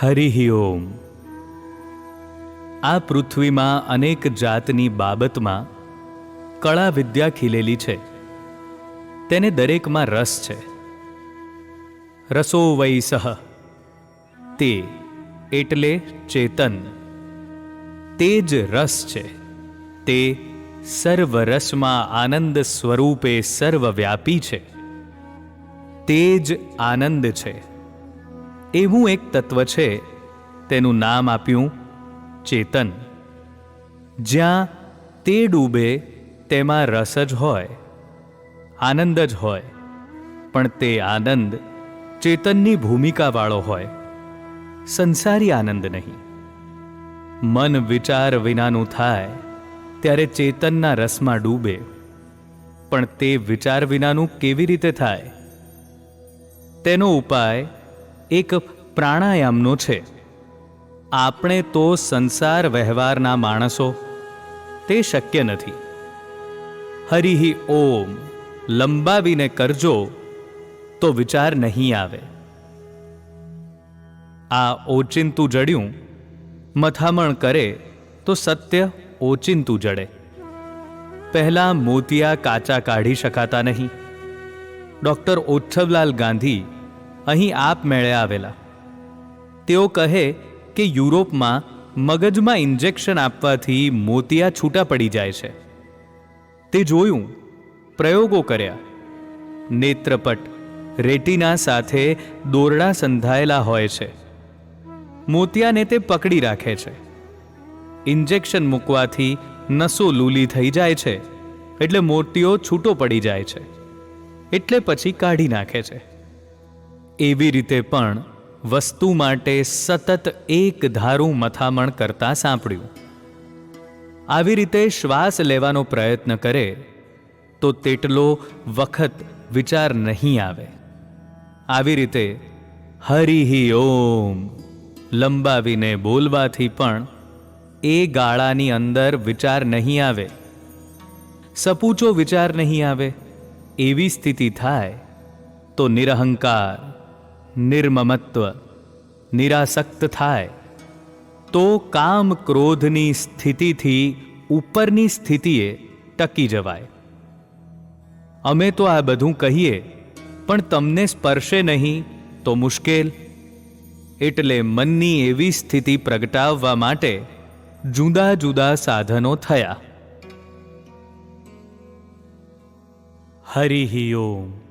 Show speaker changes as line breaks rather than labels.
હરિ ઓમ. આ પૃથ્વીમાં અનેક જાતની બાબતમાં કળા વિદ્યા ખીલેલી છે. તેને દરેકમાં રસ છે. રસો વૈ તે એટલે ચેતન. તે જ રસ છે. તે સર્વરસમાં આનંદ સ્વરૂપે સર્વવ્યાપી છે. તે જ આનંદ છે. એવું એક તત્વ છે, તેનું નામ આપ્યું ચેતન. જ્યાં તે ડૂબે તેમાં રસ જ હોય, આનંદ જ હોય, પણ તે આનંદ ચેતનની ભૂમિકાવાળો હોય, સંસારી આનંદ નહીં. મન વિચાર વિનાનું થાય ત્યારે ચેતનના રસમાં ડૂબે, પણ તે વિચાર વિનાનું કેવી રીતે થાય? તેનો ઉપાય એક પ્રાણાયામનો છે. આપણે તો સંસાર વ્યવહારના માણસો, તે શક્ય નથી. હરિહિ ઓમ, લંબાવીને કરજો, તો વિચાર નહીં આવે. આ ઓચિંતું જડ્યું, મથામણ કરે, તો સત્ય ઓચિંતું જડે. પહેલાં મોતિયા કાચા કાઢી શકાતા નહીં. ડૉક્ટર ઓચ્છવલાલ ગાંધી અહીં આપમેળે આવેલા. તેઓ કહે કે યુરોપમાં મગજમાં ઇન્જેક્શન આપવાથી મોતિયા છૂટા પડી જાય છે. તે જોયું, પ્રયોગો કર્યા. નેત્રપટ, રેટિના સાથે દોરડા સંધાયેલા હોય છે. મોતિયાને તે પકડી રાખે છે. ઇન્જેક્શન મૂકવાથી નસો લૂલી થઈ જાય છે, એટલે મોતિયો છૂટો પડી જાય છે. એટલે પછી કાઢી નાખે છે. એવી રીતે પણ વસ્તુ માટે સતત એક ધારું મથામણ કરતા સાંપડ્યું. આવી રીતે શ્વાસ લેવાનો પ્રયત્ન કરે, તો તેટલો વખત વિચાર નહીં આવે. આવી રીતે હરિ ઓમ લંબાવીને બોલવાથી પણ એ ગાળાની અંદર વિચાર નહીં આવે. સપૂચો વિચાર નહીં આવે. એવી સ્થિતિ થાય, તો નિરહંકાર નિર્મમત્વ નિરાસક્ત થાય તો કામ ક્રોધની સ્થિતિથી ઉપરની સ્થિતિએ ટકી જવાય અમે તો આ બધું કહીએ પણ તમને સ્પર્શે નહીં તો મુશ્કેલ એટલે મનની એવી સ્થિતિ પ્રગટાવવા માટે જુદા જુદા સાધનો થયા હરિ ઓમ